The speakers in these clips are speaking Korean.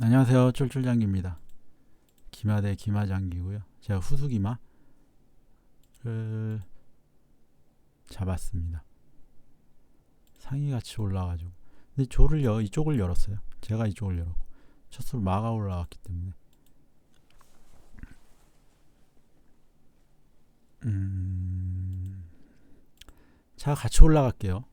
안녕하세요. 쫄쫄장기입니다. 기마대 기마장기고요. 제가 후수기마를 잡았습니다. 상이 같이 올라가지고 근데 조를 여, 이쪽을 열었어요. 제가 이쪽을 열었고 첫수로 마가 올라왔기 때문에 음, 자 같이 올라갈게요.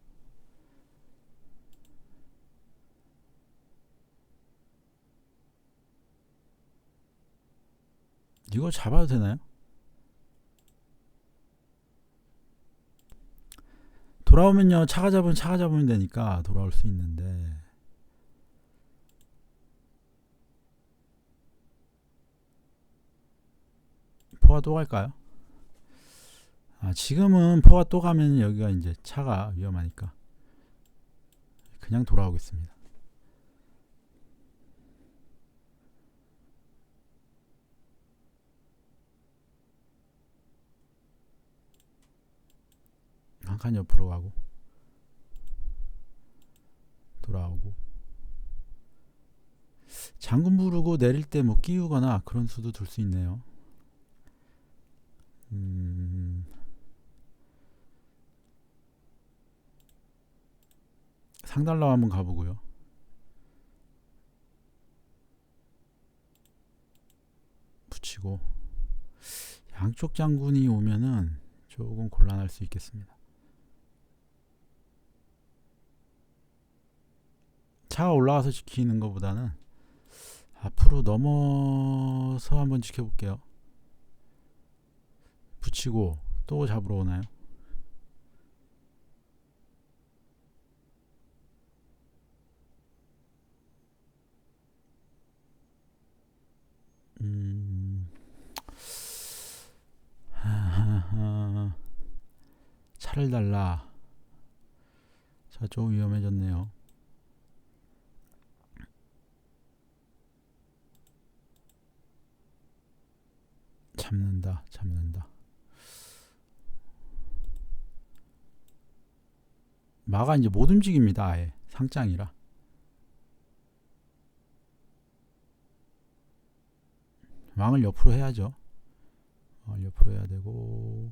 이거 잡아도 되나요? 돌아오면요 차가 잡으면 차가 잡으면 되니까 돌아올 수 있는데 포가 또 갈까요? 아 지금은 포가 또 가면 여기가 이제 차가 위험하니까 그냥 돌아오겠습니다. 한 칸 옆으로 가고 돌아오고 장군 부르고 내릴 때 뭐 끼우거나 그런 수도 둘 수 있네요. 음, 상달로 한번 가보고요. 붙이고 양쪽 장군이 오면은 조금 곤란할 수 있겠습니다. 차가 올라가서 지키는 것보다는 앞으로 넘어서 한번 지켜볼게요. 붙이고 또 잡으러 오나요? 음. 차를 달라. 자, 좀 위험해졌네요. 잡는다, 잡는다. 마가 이제 못 움직입니다, 아예. 상장이라. 왕을 옆으로 해야죠. 어, 옆으로 해야 되고.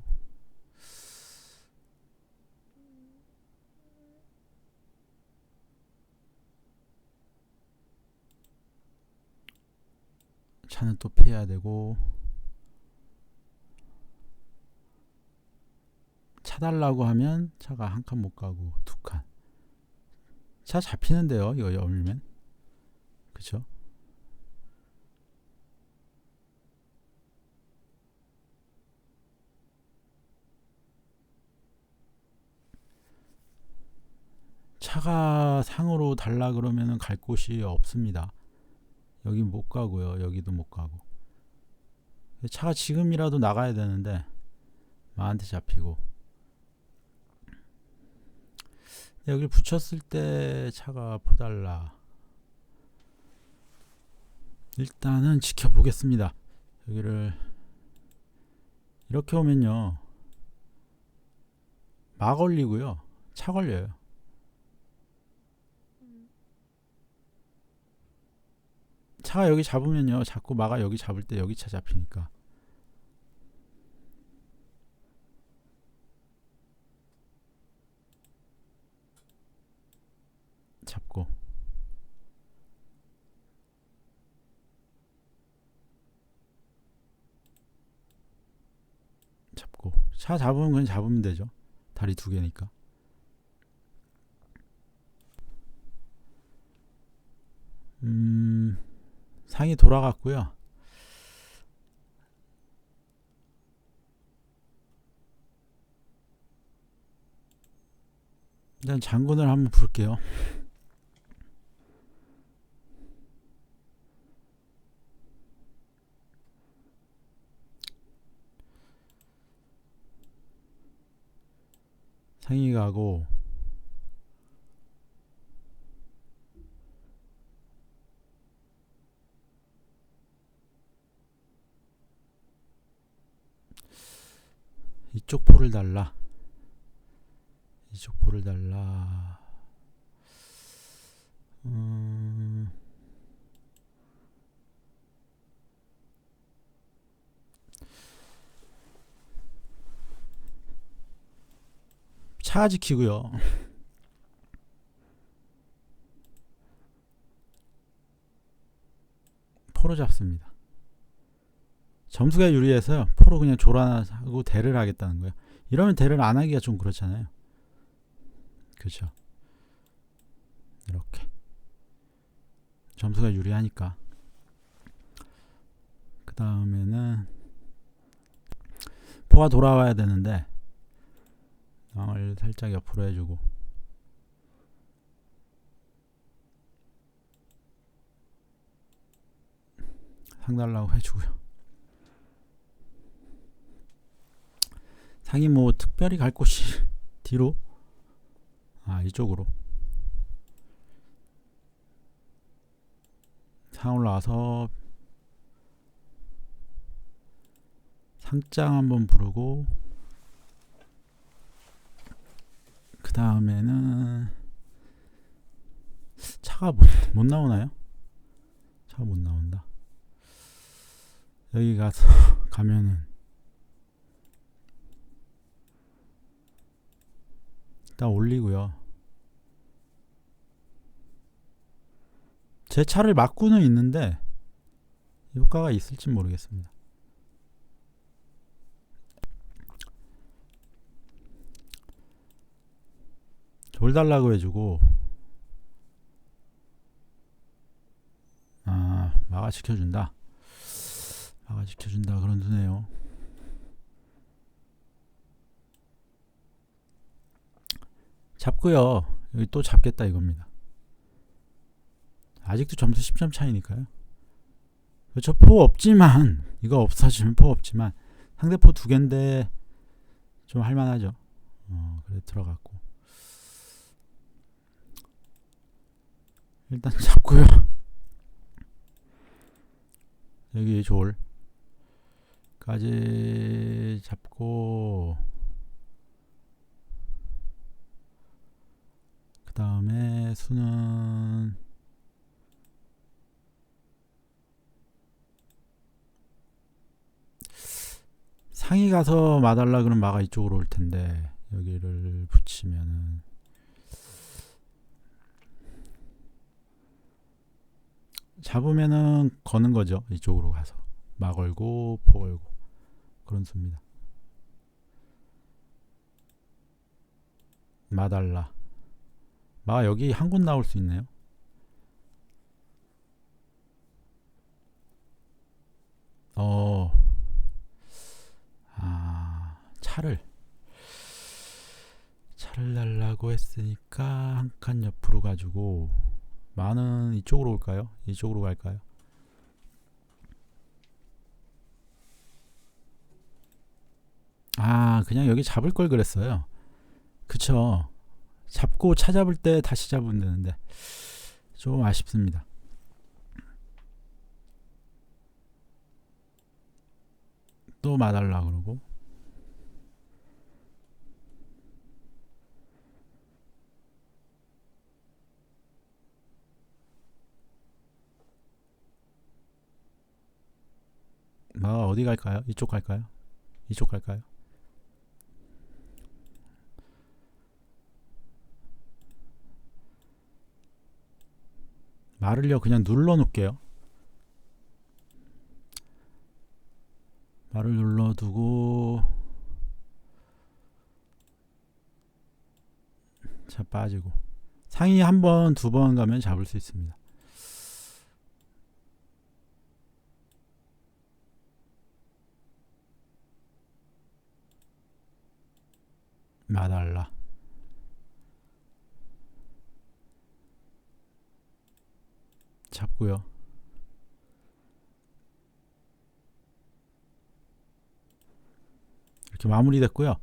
차는 또 피해야 되고. 차 달라고 하면 차가 한 칸 못 가고 두 칸. 차 잡히는데요, 이거 열면. 그쵸? 차가 상으로 달라 그러면은 갈 곳이 없습니다. 여기 못 가고요. 여기도 못 가고. 차가 지금이라도 나가야 되는데 마한테 잡히고 여기를 붙였을 때 차가 포달라. 일단은 지켜보겠습니다. 여기를 이렇게 오면요. 마 걸리고요. 차 걸려요. 차가 여기 잡으면요. 자꾸 마가 여기 잡을 때 여기 차 잡히니까 잡고 잡고 차 잡으면 그냥 잡으면 되죠. 다리 두 개니까. 음 상이 돌아갔고요. 일단 장군을 한번 부를게요 상이 가고 이쪽 포를 달라. 이쪽 포를 달라. 음, 차 지키고요. 포로 잡습니다. 점수가 유리해서요. 포로 그냥 조란하고 대를 하겠다는 거예요. 이러면 대를 안 하기가 좀 그렇잖아요. 그렇죠. 이렇게 점수가 유리하니까 그 다음에는 포가 돌아와야 되는데 왕을 살짝 옆으로 해주고. 상달라고 해주고요. 상이 뭐 특별히 갈 곳이 뒤로? 아 이쪽으로. 상 올라와서 상장 한번 부르고 그 다음에는 차가 못, 못 나오나요? 차가 못 나온다. 여기 가서 가면은 일단 올리고요. 제 차를 막고는 있는데 효과가 있을지 모르겠습니다. 돌 달라고 해주고. 아 마가 지켜준다. 마가 지켜준다. 그런 두네요. 잡고요. 여기 또 잡겠다 이겁니다. 아직도 점수 10점 차이니까요. 저포 없지만 이거 없어지면 포 없지만 상대 포 두 개인데 좀 할만하죠. 어, 그래 들어갔고 일단 잡고요. 여기 졸까지 잡고. 그 다음에 수는 상이 가서 마달라 그러면 마가 이쪽으로 올 텐데 여기를 붙이면은 잡으면은 거는 거죠. 이쪽으로 가서 마 걸고 포 걸고 그런 수입니다. 마달라 마 여기 한 곳 나올 수 있네요. 어, 아, 차를, 차를 달라고 했으니까 한 칸 옆으로 가지고, 마는 이쪽으로 올까요? 이쪽으로 갈까요? 아, 그냥 여기 잡을 걸 그랬어요. 그쵸. 잡고 찾아볼 때 다시 잡으면 되는데, 좀 아쉽습니다. 또 마달라 그러고, 마가 어디 갈까요? 이쪽 갈까요? 이쪽 갈까요? 말을요 그냥 눌러 놓을게요 말을 눌러두고 자 빠지고 상위 한 번, 두 번 가면 잡을 수 있습니다 마달라 잡고요. 이렇게 마무리됐고요.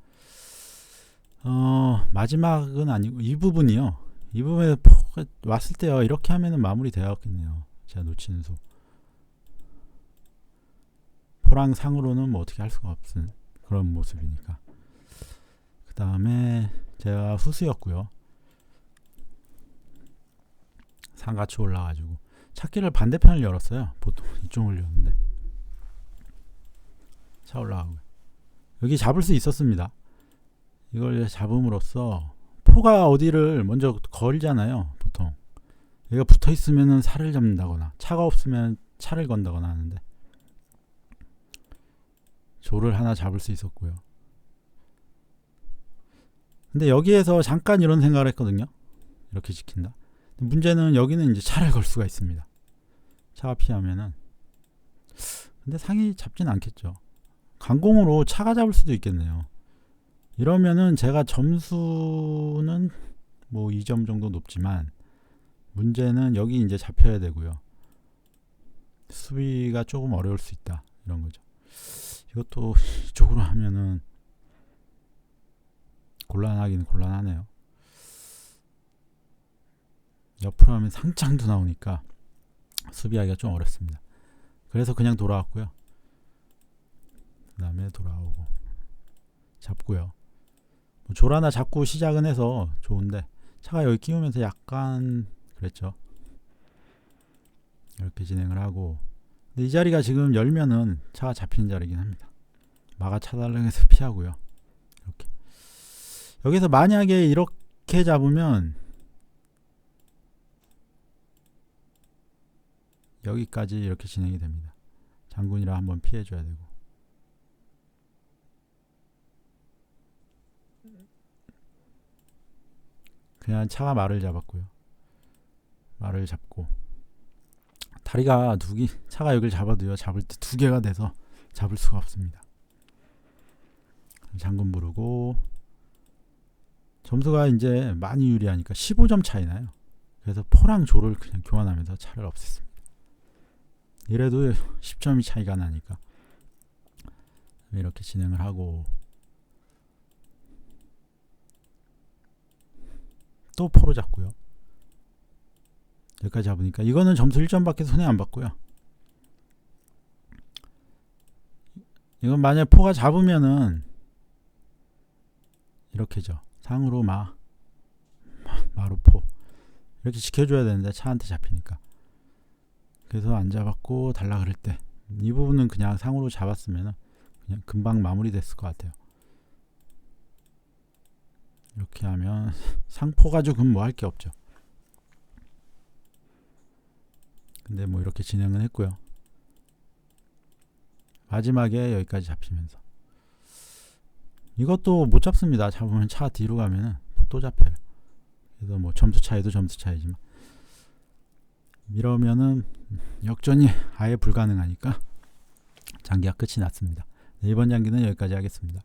어, 마지막은 아니고 이 부분이요. 이 부분에 왔을 때요. 이렇게 하면은 마무리 되었겠네요. 제가 놓치는 수. 포랑 상으로는 뭐 어떻게 할 수가 없는 그런 모습이니까. 그 다음에 제가 후수였고요. 상같이 올라가지고 찾기를 반대편을 열었어요. 보통 이쪽을 열었는데 차 올라가고 여기 잡을 수 있었습니다. 이걸 잡음으로써 포가 어디를 먼저 걸잖아요. 보통 얘가 붙어 있으면은 살을 잡는다거나 차가 없으면 차를 건다거나 하는데 조를 하나 잡을 수 있었고요. 근데 여기에서 잠깐 이런 생각을 했거든요. 이렇게 지킨다. 문제는 여기는 이제 차를 걸 수가 있습니다. 차가 피하면은 근데 상이 잡진 않겠죠. 강공으로 차가 잡을 수도 있겠네요. 이러면은 제가 점수는 뭐 2점 정도 높지만 문제는 여기 이제 잡혀야 되고요. 수비가 조금 어려울 수 있다. 이런 거죠. 이것도 이쪽으로 하면은 곤란하긴 곤란하네요. 옆으로 하면 상장도 나오니까 수비하기가 좀 어렵습니다. 그래서 그냥 돌아왔고요. 그 다음에 돌아오고 잡고요. 뭐 조라나 잡고 시작은 해서 좋은데 차가 여기 끼우면서 약간 그랬죠. 이렇게 진행을 하고 근데 이 자리가 지금 열면은 차가 잡히는 자리긴 합니다. 마가 차달랑해서 피하고요. 여기서 만약에 이렇게 잡으면 여기까지 이렇게 진행이 됩니다. 장군이라 한번 피해줘야 되고 그냥 차가 말을 잡았고요. 말을 잡고 다리가 두 개, 차가 여기를 잡아도요. 잡을 때 두 개가 돼서 잡을 수가 없습니다. 장군 부르고 점수가 이제 많이 유리하니까 15점 차이 나요. 그래서 포랑 조를 그냥 교환하면서 차를 없앴습니다. 이래도 10점이 차이가 나니까 이렇게 진행을 하고 또 포로 잡고요. 여기까지 잡으니까 이거는 점수 1점밖에 손해 안 받고요. 이건 만약 포가 잡으면은 이렇게죠. 상으로 마, 마 마루포 이렇게 지켜줘야 되는데 차한테 잡히니까 그래서 안 잡았고 달라 그럴 때 이 부분은 그냥 상으로 잡았으면 그냥 금방 마무리됐을 것 같아요. 이렇게 하면 상포 가지고 뭐할 게 없죠. 근데 뭐 이렇게 진행은 했고요. 마지막에 여기까지 잡히면서 이것도 못 잡습니다. 잡으면 차 뒤로 가면은 또 잡혀요. 그래서 뭐 점수 차이도 점수 차이지만 이러면은 역전이 아예 불가능하니까 장기가 끝이 났습니다. 네, 이번 장기는 여기까지 하겠습니다.